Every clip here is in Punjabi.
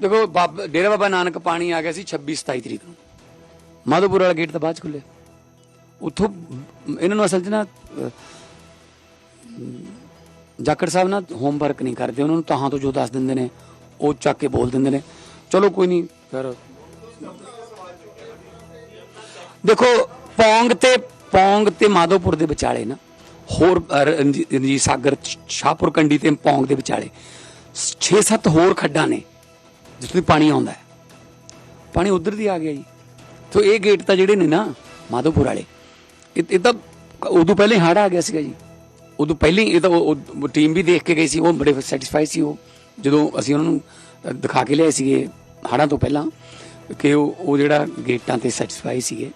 ਦੇਖੋ ਬਾਬਾ ਡੇਰਾ ਬਾਬਾ ਨਾਨਕ ਪਾਣੀ ਆ ਗਿਆ ਸੀ 26 27 ਤਰੀਕ ਨੂੰ। ਮਾਧੋਪੁਰ ਵਾਲਾ ਗੇਟ ਤਾਂ ਬਾਅਦ ਚ ਖੁੱਲਿਆ ਉੱਥੋਂ ਇਹਨਾਂ ਨੂੰ ਅਸਲ 'ਚ ਨਾ ਅਹ, ਜਾਖੜ ਸਾਹਿਬ ਨਾ ਹੋਮਵਰਕ ਨਹੀਂ ਕਰਦੇ। ਉਹਨਾਂ ਨੂੰ ਤਾਂ ਤੋਂ ਜੋ ਦੱਸ ਦਿੰਦੇ ਨੇ ਉਹ ਚੱਕ ਕੇ ਬੋਲ ਦਿੰਦੇ ਨੇ। ਚਲੋ ਕੋਈ ਨਹੀਂ ਫਿਰ ਦੇਖੋ ਪੌਂਗ ਤੇ ਪੌਂਗ ਤੇ ਮਾਧੋਪੁਰ ਦੇ ਵਿਚਾਲੇ ਨਾ ਹੋਰ ਅਹ, ਰਣਜੀਤ ਸਾਗਰ ਸ਼ਾਹਪੁਰ ਕੰਡੀ ਤੇ ਪੌਂਗ ਦੇ ਵਿਚਾਲੇ 6-7 ਹੋਰ ਖੱਡਾਂ ਨੇ। ਜਿੱਥੇ ਪਾਣੀ ਆਉਂਦਾ ਹੈ। ਪਾਣੀ ਉਧਰ ਦੀ ਆ ਗਿਆ ਜੀ। ਤੋ ਇਹ ਗੇਟ ਤਾਂ ਜਿਹੜੇ ਨੇ ਨਾ ਮਾਧੋਪੁਰ ਵਾਲੇ, ਇਹ ਇਹ ਤਾਂ ਉਦੋਂ ਪਹਿਲੇ ਹੜ ਆ ਗਿਆ ਸੀਗਾ ਜੀ। ਉਦੋਂ ਪਹਿਲੇ ਹੀ ਇਹ ਤਾਂ ਉਹ ਟੀਮ ਵੀ ਦੇਖ ਕੇ ਗਈ ਸੀ, ਉਹ ਬੜੇ ਸੈਟੀਸਫਾਈ ਸੀ ਉਹ। ਜਦੋਂ ਅਸੀਂ ਉਹਨਾਂ ਨੂੰ ਦਿਖਾ ਕੇ ਲਿਆਏ ਸੀਗੇ ਹੜਾਂ ਤੋਂ ਪਹਿਲਾਂ ਕਿ ਉਹ ਉਹ ਜਿਹੜਾ ਗੇਟਾਂ ਤੇ ਸੈਟੀਸਫਾਈ ਸੀਗੇ।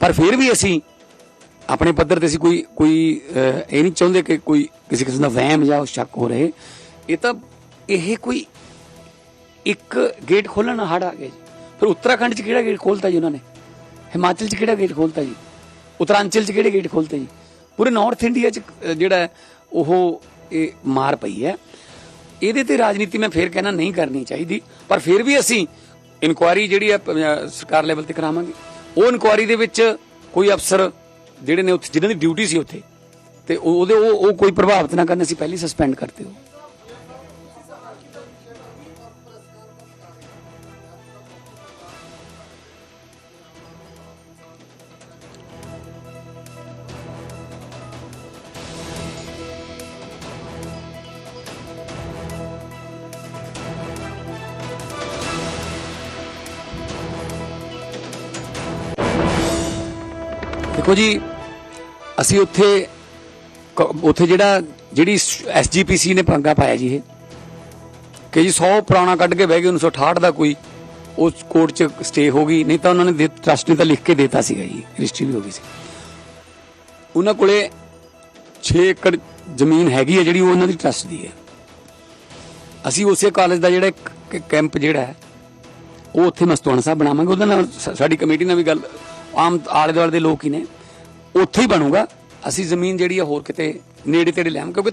ਪਰ ਫਿਰ ਵੀ ਅਸੀਂ ਆਪਣੇ ਪੱਧਰ ਤੇ ਅਸੀਂ ਕੋਈ ਕੋਈ ਇਹ ਨਹੀਂ ਚਾਹੁੰਦੇ ਕਿ ਕੋਈ ਕਿਸੇ ਕਿਸਮ ਦਾ ਵਹਿਮ ਜਾਂ ਸ਼ੱਕ ਹੋ ਰਹੇ। ਇਹ ਤਾਂ, ਇਹ ਕੋਈ ਇੱਕ ਗੇਟ ਖੋਲਣ ਹੜ ਆ ਗਿਆ ਜੀ। ਫਿਰ ਉੱਤਰਾਖੰਡ 'ਚ ਕਿਹੜਾ ਗੇਟ ਖੋਲਤਾ ਜੀ ਉਹਨਾਂ ਨੇ? ਹਿਮਾਚਲ 'ਚ ਕਿਹੜਾ ਗੇਟ ਖੋਲਤਾ ਜੀ? ਉੱਤਰਾਂਚਲ 'ਚ ਕਿਹੜੇ ਗੇਟ ਖੋਲਤੇ ਜੀ? ਪੂਰੇ ਨਾਰਥ ਇੰਡੀਆ 'ਚ ਜਿਹੜਾ ਉਹ ਇਹ ਮਾਰ ਪਈ ਹੈ। ਇਹਦੇ ਤੇ ਰਾਜਨੀਤੀ ਮੈਂ ਫੇਰ ਕਹਿਣਾ ਨਹੀਂ ਕਰਨੀ ਚਾਹੀਦੀ, ਪਰ ਫਿਰ ਵੀ ਅਸੀਂ ਇਨਕੁਆਇਰੀ ਜਿਹੜੀ ਹੈ ਸਰਕਾਰ ਲੈਵਲ ਤੇ ਕਰਾਵਾਂਗੇ। ਉਹ ਇਨਕੁਆਇਰੀ ਦੇ ਵਿੱਚ ਕੋਈ ਅਫਸਰ ਜਿਹੜੇ ਨੇ ਉੱਥੇ, ਜਿਨ੍ਹਾਂ ਦੀ ਡਿਊਟੀ ਸੀ ਉੱਥੇ, ਤੇ ਉਹ- ਉਹਦੇ, ਉਹ ਉਹ ਕੋਈ ਪ੍ਰਭਾਵਿਤ ਨਾ ਕਰਨ, ਅਸੀਂ ਪਹਿਲੀ ਸਸਪੈਂਡ ਕਰਤੇ ਹੋ ਦੇਖੋ ਜੀ, ਅਸੀਂ ਉੱਥੇ ਕ- ਉੱਥੇ ਜਿਹੜਾ, ਜਿਹੜੀ ਐਸਜੀਪੀਸੀ ਨੇ ਪੰਗਾ ਪਾਇਆ ਜੀ ਇਹ। ਕਿ ਜੀ 100 ਪੁਰਾਣਾ ਕੱਢ ਕੇ ਬਹਿ ਗਏ 1968 ਦਾ ਕੋਈ, ਉਸ ਕੋਰਟ 'ਚ ਸਟੇ ਹੋ ਗਈ, ਨਹੀਂ ਤਾਂ ਉਹਨਾਂ ਨੇ ਟਰਸਟ ਨੇ ਤਾਂ ਲਿਖ ਕੇ ਦਿੱਤਾ ਸੀਗਾ ਜੀ ਰਜਿਸਟਰੀ ਵੀ ਹੋ ਗਈ ਸੀ। ਉਹਨਾਂ ਕੋਲੇ 6 ਏਕੜ ਜ਼ਮੀਨ ਹੈਗੀ ਹੈ, ਜਿਹੜੀ ਉਹ ਉਹਨਾਂ ਦੀ ਟਰਸਟ ਦੀ ਹੈ। ਅਸੀਂ ਉਸੇ ਕਾਲਜ ਦਾ ਜਿਹੜਾ ਇੱਕ ਕੈਂਪ ਜਿਹੜਾ ਹੈ, ਉਹ ਉੱਥੇ ਮਸਤੂਆਣਾ ਸਾਹਿਬ ਬਣਾਵਾਂਗੇ। ਉਹਦੇ ਨਾਲ ਸਾਡੀ ਕਮੇਟੀ ਨਾਲ ਵੀ ਗੱਲ, ਆਮ ਆਲੇ ਦੁਆਲੇ ਦੇ ਲੋਕ ਹੀ ਨੇ। ਉੱਥੇ ਹੀ ਬਣੂਗਾ। ਅਸੀਂ ਜ਼ਮੀਨ ਜਿਹੜੀ ਆ ਹੋਰ ਕਿਤੇ ਨੇੜੇ ਤੇੜੇ ਲੈਵਾਂ ਕਿਉਂਕਿ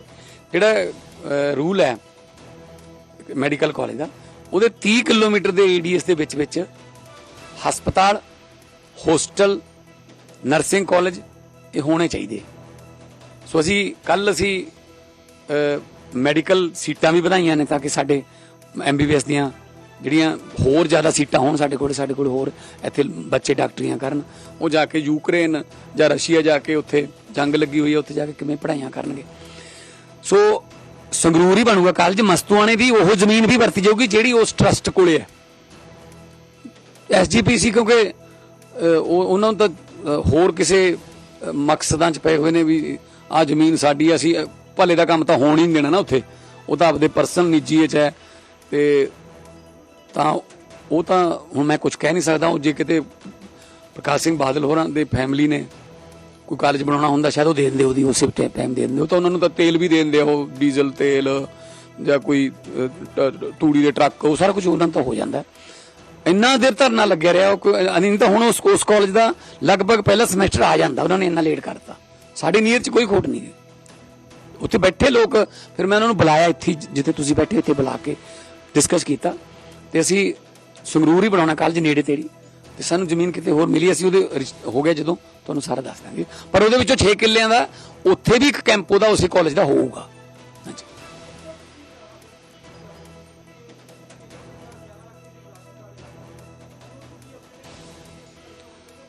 ਜਿਹੜਾ ਰੂਲ ਹੈ ਮੈਡੀਕਲ ਕਾਲਜ ਦਾ, ਉਹਦੇ 30 ਕਿਲੋਮੀਟਰ ਦੇ ਏਡੀਐਸ ਦੇ ਵਿੱਚ ਵਿੱਚ ਹਸਪਤਾਲ, ਹੋਸਟਲ ਨਰਸਿੰਗ ਕਾਲਜ ਇਹ ਹੋਣੇ ਚਾਹੀਦੇ। ਸੋ ਅਸੀਂ ਕੱਲ ਅਸੀਂ ਮੈਡੀਕਲ ਸੀਟਾਂ ਵੀ ਵਧਾਈਆਂ ਨੇ ਤਾਂ ਕਿ ਸਾਡੇ ਐਮਬੀਬੀਐਸ ਦੀਆਂ ਜਿਹੜੀਆਂ ਹੋਰ ਜ਼ਿਆਦਾ ਸੀਟਾਂ ਹੋਣ ਸਾਡੇ ਕੋਲ ਸਾਡੇ ਕੋਲ ਹੋਰ ਇੱਥੇ ਬੱਚੇ ਡਾਕਟਰੀਆਂ ਕਰਨ, ਉਹ ਜਾ ਕੇ ਯੂਕਰੇਨ ਜਾਂ ਰਸ਼ੀਆ ਜਾ ਕੇ ਉੱਥੇ ਜੰਗ ਲੱਗੀ ਹੋਈ ਹੈ, ਉੱਥੇ ਜਾ ਕੇ ਕਿਵੇਂ ਪੜ੍ਹਾਈਆਂ ਕਰਨਗੇ। ਸੋ ਸੰਗਰੂਰ ਹੀ ਬਣੂਗਾ ਕਾਲਜ, ਮਸਤੂਆਣੇ ਦੀ ਉਹ ਜ਼ਮੀਨ ਵੀ ਵਰਤੀ ਜਾਊਗੀ ਜਿਹੜੀ ਉਸ ਟਰਸਟ ਕੋਲੇ ਹੈ। ਐਸਜੀਪੀਸੀ ਕਿਉਂਕਿ ਉਹ, ਉਹਨਾਂ ਨੂੰ ਤਾਂ ਹੋਰ ਕਿਸੇ ਮਕਸਦਾਂ 'ਚ ਪਏ ਹੋਏ ਨੇ ਵੀ ਆ ਜ਼ਮੀਨ ਸਾਡੀ ਅਸੀਂ ਭਲੇ ਦਾ ਕੰਮ ਤਾਂ ਹੋਣ ਹੀ ਨਹੀਂ ਦੇਣਾ ਨਾ ਉੱਥੇ। ਉਹ ਤਾਂ ਆਪਦੇ ਪਰਸਨਲ ਨਿੱਜੀ 'ਚ ਹੈ ਤੇ ਤਾਂ ਉਹ ਤਾਂ ਹੁਣ ਮੈਂ ਕੁਝ ਕਹਿ ਨਹੀਂ ਸਕਦਾ ਉਹ ਜੇ ਕਿਤੇ ਪ੍ਰਕਾਸ਼ ਸਿੰਘ ਬਾਦਲ ਹੋਰਾਂ ਦੇ ਫੈਮਿਲੀ ਨੇ ਕੋਈ ਕਾਲਜ ਬਣਾਉਣਾ ਹੁੰਦਾ ਸ਼ਾਇਦ ਉਹ ਦੇ ਦਿੰਦੇ ਉਹਦੀ ਉਸੇ ਟਾਈਮ ਦੇ ਦਿੰਦੇ। ਉਹ ਤਾਂ ਉਹਨਾਂ ਨੂੰ ਤਾਂ ਤੇਲ ਵੀ ਦੇ ਦਿੰਦੇ ਉਹ ਡੀਜ਼ਲ ਤੇਲ ਜਾਂ ਕੋਈ ਅਹ, ਤੂੜੀ ਦੇ ਟਰੱਕ ਉਹ ਸਾਰਾ ਕੁਝ ਉਹਨਾਂ ਤੋਂ ਹੋ ਜਾਂਦਾ। ਇੰਨਾ ਦੇਰ ਧਰਨਾ ਲੱਗਿਆ ਰਿਹਾ ਉਹ ਨਹੀਂ ਤਾਂ ਹੁਣ ਉਸ ਉਸ ਕਾਲਜ ਦਾ ਲਗਭਗ ਪਹਿਲਾ ਸਮੈਸਟਰ ਆ ਜਾਂਦਾ ਉਹਨਾਂ ਨੇ ਇੰਨਾ ਲੇਟ ਕਰਤਾ। ਸਾਡੀ ਨੀਅਤ 'ਚ ਕੋਈ ਖੋਟ ਨਹੀਂ ਉੱਥੇ ਬੈਠੇ ਲੋਕ ਫਿਰ ਮੈਂ ਉਹਨਾਂ ਨੂੰ ਬੁਲਾਇਆ ਇੱਥੇ ਜਿੱਥੇ ਤੁਸੀਂ ਬੈਠੇ ਇੱਥੇ ਬੁਲਾ ਕੇ ਡਿਸਕਸ ਕੀਤਾ। ਤੇ ਅਸੀਂ ਸੰਗਰੂਰ ਹੀ ਬਣਾਉਣਾ ਕਾਲਜ ਨੇੜੇ ਤੇੜੀ। ਤੇ ਸਾਨੂੰ ਜ਼ਮੀਨ ਕਿਤੇ ਹੋਰ ਮਿਲੀ, ਅਸੀਂ ਉਹਦੇ ਰਿਸ਼- ਹੋ ਗਿਆ ਜਦੋਂ, ਤੁਹਾਨੂੰ ਸਾਰਾ ਦੱਸ ਦਾਂਗੇ। ਪਰ ਉਹਦੇ ਵਿੱਚੋਂ 6 ਕਿੱਲਿਆਂ ਦਾ, ਉੱਥੇ ਵੀ ਇੱਕ ਕੈਂਪ ਉਹਦਾ, ਉਸੇ ਕਾਲਜ ਦਾ ਹੋਊਗਾ। ਹਾਂਜੀ।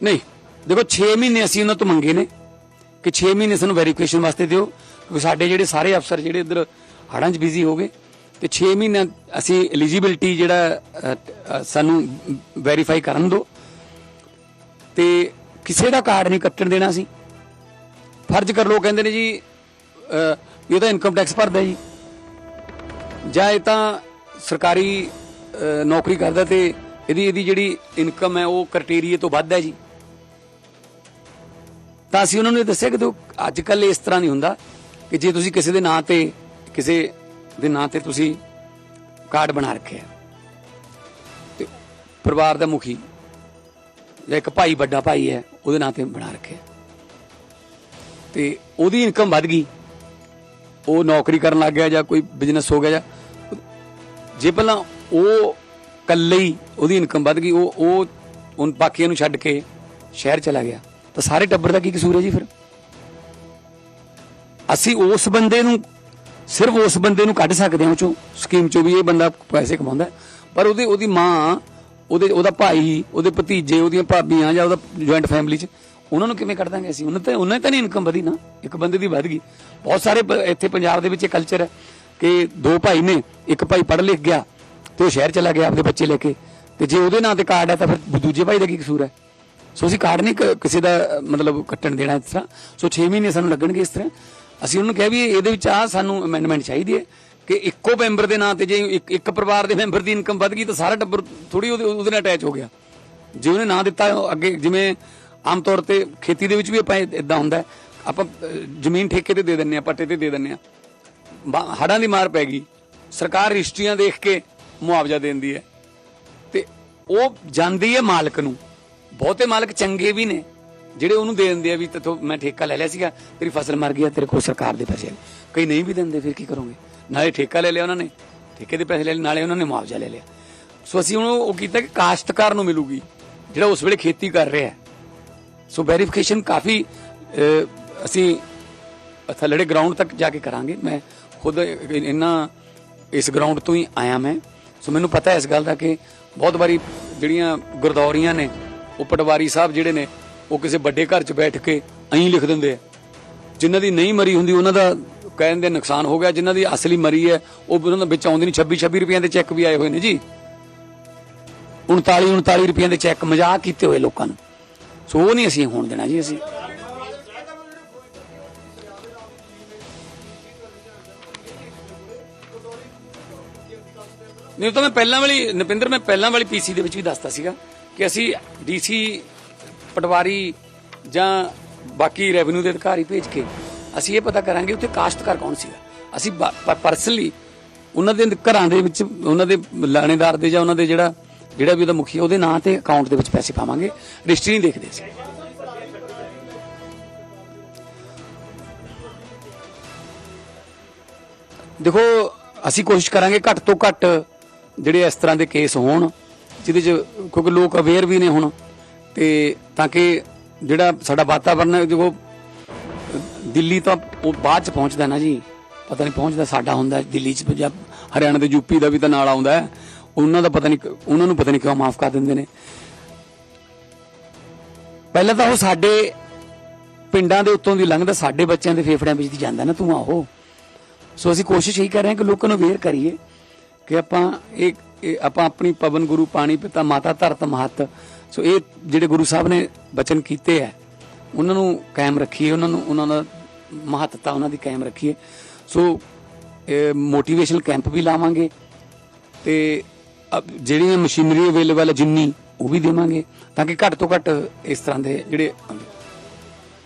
ਨਹੀਂ, ਦੇਖੋ 6 ਮਹੀਨੇ ਅਸੀਂ ਉਹਨਾਂ ਤੋਂ ਮੰਗੇ ਨੇ ਕਿ 6 ਮਹੀਨੇ ਸਾਨੂੰ ਵੈਰੀਫਿਕੇਸ਼ਨ ਵਾਸਤੇ ਦਿਓ, ਕਿਉਂਕਿ ਸਾਡੇ ਜਿਹੜੇ ਸਾਰੇ ਅਫਸਰ ਜਿਹੜੇ ਇੱਧਰ ਹੜਾਂ 'ਚ ਬਿਜ਼ੀ ਹੋ ਗਏ ਤੇ 6 ਮਹੀਨੇ ਅਸੀਂ ਐਲੀਜੀਬਿਲਟੀ ਜਿਹੜਾ ਸਾਨੂੰ ਵੈਰੀਫਾਈ ਕਰਨ ਦਿਓ। ਤੇ ਕਿਸੇ ਦਾ ਕਾਰਡ ਨਹੀਂ ਕੱਟਣ ਦੇਣਾ ਸੀ ਫਰਜ਼ ਕਰ ਲੋ ਕਹਿੰਦੇ ਨੇ ਜੀ ਇਹ ਤਾਂ ਇਨਕਮ ਟੈਕਸ ਭਰਦਾ ਜੀ। ਜਾਂ ਇਹ ਤਾਂ ਸਰਕਾਰੀ ਨੌਕਰੀ ਕਰਦਾ ਤੇ ਇਹਦੀ ਇਹਦੀ ਜਿਹੜੀ ਇਨਕਮ ਹੈ, ਉਹ ਕ੍ਰਾਈਟੇਰੀਆ ਤੋਂ ਵੱਧ ਹੈ ਜੀ। ਤਾਂ ਅਸੀਂ ਉਹਨਾਂ ਨੂੰ ਇਹ ਦੱਸਿਆ ਕਿ ਤੋ ਅੱਜ ਕੱਲ ਇਸ ਤਰ੍ਹਾਂ ਨਹੀਂ ਹੁੰਦਾ ਕਿ ਜੇ ਤੁਸੀਂ ਕਿਸੇ ਦੇ ਨਾਂ ਤੇ ਕਿਸੇ ਦੇ ਨਾਂ ਤੇ ਤੁਸੀਂ ਕਾਰਡ ਬਣਾ ਰੱਖਿਆ ਤੇ ਪਰਿਵਾਰ ਦਾ ਮੁਖੀ ਜਾਂ ਇੱਕ ਭਾਈ, ਵੱਡਾ ਭਾਈ ਹੈ, ਉਹਦੇ ਨਾਂ ਤੇ ਬਣਾ ਰੱਖਿਆ ਤੇ ਉਹਦੀ ਇਨਕਮ ਵੱਧ ਗਈ। ਉਹ ਨੌਕਰੀ ਕਰਨ ਲੱਗ ਗਿਆ ਜਾਂ ਕੋਈ ਬਿਜ਼ਨਸ ਹੋ ਗਿਆ ਜਾਂ ਜੇ ਪਹਿਲਾਂ ਉਹ ਕੱਲੇ ਹੀ ਉਹਦੀ ਇਨਕਮ ਵੱਧ ਗਈ, ਉਹ ਉਹ ਉਹ ਬਾਕੀਆਂ ਨੂੰ ਛੱਡ ਕੇ ਸ਼ਹਿਰ ਚਲਾ ਗਿਆ। ਤਾਂ ਸਾਰੇ ਟੱਬਰ ਦਾ ਕੀ ਕਸੂਰ ਹੈ ਜੀ ਫਿਰ? ਅਸੀਂ ਉਸ ਬੰਦੇ ਨੂੰ ਸਿਰਫ ਉਸ ਬੰਦੇ ਨੂੰ ਕੱਢ ਸਕਦੇ ਹਾਂ ਉਹ ਚੋਂ ਸਕੀਮ ਚੋਂ ਵੀ ਇਹ ਬੰਦਾ ਪੈਸੇ ਕਮਾਉਂਦਾ ਪਰ ਉਹਦੀ ਉਹਦੀ ਮਾਂ ਉਹਦੇ ਉਹਦਾ ਭਾਈ ਉਹਦੇ ਭਤੀਜੇ ਉਹਦੀਆਂ ਭਾਬੀਆਂ ਜਾਂ ਉਹਦਾ ਜੁਆਇੰਟ ਫੈਮਿਲੀ 'ਚ ਉਹਨਾਂ ਨੂੰ ਕਿਵੇਂ ਕੱਢ ਦਾਂਗੇ ਅਸੀਂ? ਉਹਨਾਂ ਤੇ ਉਹਨਾਂ ਤਾਂ ਨਹੀਂ ਇਨਕਮ ਵਧੀ ਨਾ। ਇੱਕ ਬੰਦੇ ਦੀ ਵਧ ਗਈ। ਬਹੁਤ ਸਾਰੇ ਬ- ਇੱਥੇ ਪੰਜਾਬ ਦੇ ਵਿੱਚ ਇਹ ਕਲਚਰ ਹੈ ਕਿ ਦੋ ਭਾਈ ਨੇ ਇੱਕ ਭਾਈ ਪੜ੍ਹ ਲਿਖ ਗਿਆ ਤੇ ਉਹ ਸ਼ਹਿਰ ਚਲਾ ਗਿਆ ਆਪਣੇ ਬੱਚੇ ਲੈ ਕੇ। ਤੇ ਜੇ ਉਹਦੇ ਨਾਂ ਤੇ ਕਾਰਡ ਹੈ ਤਾਂ ਫਿਰ ਦੂਜੇ ਭਾਈ ਦਾ ਕੀ ਕਸੂਰ ਹੈ? ਸੋ ਅਸੀਂ ਕਾਰਡ ਨਹੀਂ ਕ- ਕਿਸੇ ਦਾ ਅ, ਮਤਲਬ ਕੱਟਣ ਦੇਣਾ ਇਸ ਤਰ੍ਹਾਂ। ਸੋ 6 ਮਹੀਨੇ ਸਾਨੂੰ ਲੱਗਣਗੇ ਇਸ ਤਰ੍ਹਾਂ। ਅਸੀਂ ਉਹਨਾਂ ਨੂੰ ਕਿਹਾ ਵੀ ਇਹਦੇ ਵਿੱਚ ਆ ਸਾਨੂੰ ਅਮੈਂਡਮੈਂਟ ਚਾਹੀਦੀ ਹੈ ਕਿ ਇੱਕੋ ਮੈਂਬਰ ਦੇ ਨਾਂ ਤੇ ਜੇ ਇੱਕ ਪਰਿਵਾਰ ਦੇ ਮੈਂਬਰ ਦੀ ਇਨਕਮ ਵੱਧ ਗਈ ਤਾਂ ਸਾਰਾ ਟੱਬਰ ਥੋੜੀ ਉਹਦੇ ਨਾਲ ਅਟੈਚ ਹੋ ਗਿਆ। ਜੇ ਉਹਨੇ ਨਾਂ ਦਿੱਤਾ ਅੱਗੇ ਜਿਵੇਂ ਆਮ ਤੌਰ ਤੇ ਖੇਤੀ ਦੇ ਵਿੱਚ ਵੀ ਆਪਾਂ ਇਦਾਂ ਹੁੰਦਾ ਆਪਾਂ ਜ਼ਮੀਨ ਠੇਕੇ ਤੇ ਦੇ ਦਿੰਨੇ ਆ ਪੱਟੇ ਤੇ ਦੇ ਦਿੰਨੇ ਆ ਬਾ- ਹੜ੍ਹਾਂ ਦੀ ਮਾਰ ਪੈ ਗਈ। ਸਰਕਾਰ ਰਜਿਸਟਰੀਆਂ ਦੇਖ ਕੇ ਮੁਆਵਜ਼ਾ ਦਿੰਦੀ ਹੈ। ਤੇ ਉਹ ਜਾਂਦੀ ਹੈ ਮਾਲਕ ਨੂੰ। ਬਹੁਤੇ ਮਾਲਕ ਚੰਗੇ ਵੀ ਨੇ। ਜਿਹੜੇ ਉਹਨੂੰ ਦੇ ਦਿੰਦੇ ਆ ਵੀ ਤੇਥੋਂ ਮੈਂ ਠੇਕਾ ਲੈ ਲਿਆ ਸੀਗਾ, ਤੇਰੀ ਫਸਲ ਮਰ ਗਈ ਆ, ਤੇਰੇ ਕੋਲ ਸਰਕਾਰ ਦੇ ਪੈਸੇ ਨੇ ਕਈ ਨਹੀਂ ਵੀ ਦਿੰਦੇ, ਫਿਰ ਕੀ ਕਰੋਗੇ? ਨਾਲੇ ਠੇਕਾ ਲੈ ਲਿਆ ਉਹਨਾਂ ਨੇ। ਠੇਕੇ ਦੇ ਪੈਸੇ ਲੈ ਲਏ, ਨਾਲੇ ਉਹਨਾਂ ਨੇ ਮੁਆਵਜ਼ਾ ਲੈ ਲਿਆ। ਸੋ ਅਸੀਂ ਹੁਣ ਉਹ ਕੀਤਾ ਕਿ ਕਾਸ਼ਤਕਾਰ ਨੂੰ ਮਿਲੂਗੀ, ਜਿਹੜਾ ਉਸ ਵੇਲੇ ਖੇਤੀ ਕਰ ਰਿਹਾ ਸੋ ਵੈਰੀਫਿਕੇਸ਼ਨ ਕਾਫੀ ਅਸੀਂ ਥੱਲੜੇ ਗਰਾਊਂਡ ਤੱਕ ਜਾ ਕੇ ਕਰਾਂਗੇ। ਮੈਂ ਖੁਦ ਇਹਨਾਂ ਇਸ ਗਰਾਊਂਡ ਤੋਂ ਹੀ ਆਇਆ ਮੈਂ। ਸੋ ਮੈਨੂੰ ਪਤਾ ਇਸ ਗੱਲ ਦਾ ਕਿ ਬਹੁਤ ਵਾਰੀ ਜਿਹੜੀਆਂ ਗੁਰਦੌਰੀਆਂ ਨੇ, ਉਹ ਪਟਵਾਰੀ ਸਾਹਿਬ ਜਿਹੜੇ ਨੇ ਉਹ ਕਿਸੇ ਵੱਡੇ ਘਰ 'ਚ ਬੈਠ ਕੇ ਐਂ ਲਿਖ ਦਿੰਦੇ ਆ। ਜਿਨ੍ਹਾਂ ਦੀ ਨਹੀਂ ਮਰੀ ਹੁੰਦੀ, ਉਹਨਾਂ ਦਾ ਕਹਿੰਦੇ ਨੁਕਸਾਨ ਹੋ ਗਿਆ। ਜਿਨ੍ਹਾਂ ਦੀ ਅਸਲੀ ਮਰੀ ਹੈ, ਉਹ ਉਹਨਾਂ ਦੇ ਵਿੱਚ ਆਉਂਦੀ ਨਹੀਂ 26 26 ਰੁਪਈਆਂ ਦੇ ਚੈੱਕ ਵੀ ਆਏ ਹੋਏ ਨੇ ਜੀ। 39 39 ਰੁਪਈਆਂ ਦੇ ਚੈੱਕ ਮਜ਼ਾਕ ਕੀਤੇ ਹੋਏ ਲੋਕਾਂ ਨੂੰ। ਸੋ ਉਹ ਨਹੀਂ ਅਸੀਂ ਹੋਣ ਦੇਣਾ ਜੀ, ਅਸੀਂ। ਨਹੀਂ ਤਾਂ ਮੈਂ ਪਹਿਲਾਂ ਵਾਲੀ, ਨਪਿੰਦਰ, ਮੈਂ ਪਹਿਲਾਂ ਵਾਲੀ ਪੀਸੀ ਦੇ ਵਿੱਚ ਵੀ ਦੱਸਤਾ ਸੀਗਾ ਕਿ ਅਸੀਂ ਡੀਸੀ ਪਟਵਾਰੀ ਜਾਂ ਬਾਕੀ ਰੈਵਨਿਊ ਦੇ ਅਧਿਕਾਰੀ ਭੇਜ ਕੇ ਅਸੀਂ ਇਹ ਪਤਾ ਕਰਾਂਗੇ ਉੱਥੇ ਕਾਸ਼ਤਕਾਰ ਕੌਣ ਸੀਗਾ। ਅਸੀਂ ਪਰਸਨਲੀ ਉਹਨਾਂ ਦੇ ਘਰਾਂ ਦੇ ਵਿੱਚ, ਉਹਨਾਂ ਦੇ ਲਾਣੇਦਾਰ ਦੇ ਜਾਂ ਉਹਨਾਂ ਦੇ ਜਿਹੜਾ ਜਿਹੜਾ ਵੀ ਉਹਦਾ ਮੁਖੀ ਉਹਦੇ ਨਾਂ ਤੇ ਅਕਾਊਂਟ ਦੇ ਵਿੱਚ ਪੈਸੇ ਪਾਵਾਂਗੇ। ਰਜਿਸਟਰੀ ਨਹੀਂ ਦੇਖਦੇ ਸੀ ਦੇਖੋ, ਅਸੀਂ ਕੋਸ਼ਿਸ਼ ਕਰਾਂਗੇ ਘੱਟ ਤੋਂ ਘੱਟ ਜਿਹੜੇ ਇਸ ਤਰ੍ਹਾਂ ਦੇ ਕੇਸ ਹੋਣ, ਜਿਹਦੇ ਚ ਕਿਉਂਕਿ ਲੋਕ ਅਵੇਅਰ ਵੀ ਨੇ ਹੁਣ। ਤੇ ਤਾਂ ਕਿ ਜਿਹੜਾ ਸਾਡਾ ਵਾਤਾਵਰਨ ਹੈ ਦੇਖੋ ਦਿੱਲੀ ਤਾਂ ਉਹ ਬਾਅਦ ਚ ਪਹੁੰਚਦਾ ਨਾ ਜੀ। ਪਤਾ ਨਹੀਂ ਪਹੁੰਚਦਾ, ਸਾਡਾ ਹੁੰਦਾ ਦਿੱਲੀ ਚ ਪੰਜਾਬ ਹਰਿਆਣਾ ਤੇ ਯੂਪੀ ਦਾ ਵੀ ਤਾਂ ਨਾਲ ਆਉਂਦਾ ਹੈ। ਉਹਨਾਂ ਦਾ ਪਤਾ ਨਹੀਂ ਉਹਨਾਂ ਨੂੰ ਪਤਾ ਨਹੀਂ ਕਿਉਂ ਮਾਫ ਕਰ ਦਿੰਦੇ ਨੇ। ਪਹਿਲਾਂ ਤਾਂ ਉਹ ਸਾਡੇ ਪਿੰਡਾਂ ਦੇ ਉੱਤੋਂ ਦੀ ਲੰਘਦਾ, ਸਾਡੇ ਬੱਚਿਆਂ ਦੇ ਫੇਫੜਿਆਂ ਵਿੱਚ ਦੀ ਜਾਂਦਾ ਨਾ ਤੂੰ ਉਹ। ਸੋ ਅਸੀਂ ਕੋਸ਼ਿਸ਼ ਇਹੀ ਕਰ ਰਹੇ ਹਾਂ ਕਿ ਲੋਕਾਂ ਨੂੰ ਅਵੇਅਰ ਕਰੀਏ ਕਿ ਆਪਾਂ ਇਹ ਆਪਾਂ ਆਪਣੀ ਪਵਨ ਗੁਰੂ ਪਾਣੀ ਪਿਤਾ ਮਾਤਾ ਧਰਤ ਮਹਤ ਸੋ ਇਹ ਜਿਹੜੇ ਗੁਰੂ ਸਾਹਿਬ ਨੇ ਬਚਨ ਕੀਤੇ ਹੈ, ਉਹਨਾਂ ਨੂੰ ਕਾਇਮ ਰੱਖੀਏ, ਉਹਨਾਂ ਨੂੰ, ਉਹਨਾਂ ਦਾ ਮਹੱਤਤਾ ਉਹਨਾਂ ਦੀ ਕਾਇਮ ਰੱਖੀਏ। ਸੋ ਮੋਟੀਵੇਸ਼ਨਲ ਕੈਂਪ ਵੀ ਲਾਵਾਂਗੇ ਤੇ ਅਬ ਜਿਹੜੀਆਂ ਮਸ਼ੀਨਰੀ ਅਵੇਲੇਬਲ ਹੈ ਜਿੰਨੀ, ਉਹ ਵੀ ਦੇਵਾਂਗੇ ਤਾਂ ਕਿ ਘੱਟ ਤੋਂ ਘੱਟ ਇਸ ਤਰ੍ਹਾਂ ਦੇ ਜਿਹੜੇ